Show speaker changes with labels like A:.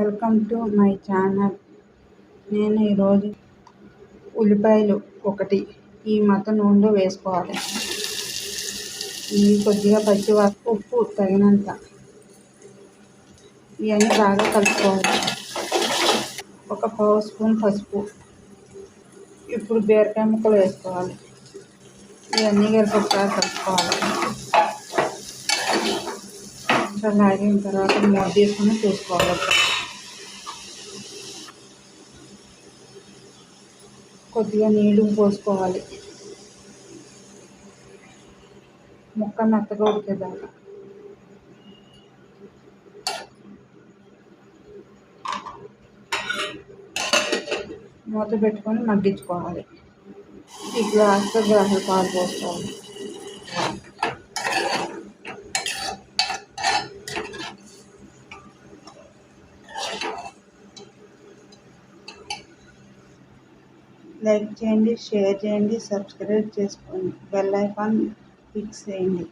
A: Welcome to my channel. నేను ఈరోజు ఉల్లిపాయలు ఒకటి ఈ మత నూనెలో వేసుకోవాలి. ఇవి కొద్దిగా పచ్చి ఉప్పు తగినంత. ఇవన్నీ బాగా కలుపుకోవాలి. ఒక పావు స్పూన్ పసుపు. ఇప్పుడు బీరకాయ ముక్కలు వేసుకోవాలి. ఇవన్నీ కలిపి ఒకసారి కలుపుకోవాలి అలాగే తర్వాత మూత తీసుకుని చూసుకోవాలి. కొద్దిగా నీళ్ళు పోసుకోవాలి. ముక్క మెత్తగా ఉడికేదాకా. మూత పెట్టుకొని మగ్గించుకోవాలి. ఈ గ్లాస్తో గ్లాసులు పాలు పోసుకోవాలి. లైక్ చేయండి షేర్ చేయండి సబ్స్క్రైబ్ చేసుకోండి. బెల్ ఐకాన్ ఫిక్స్ చేయండి.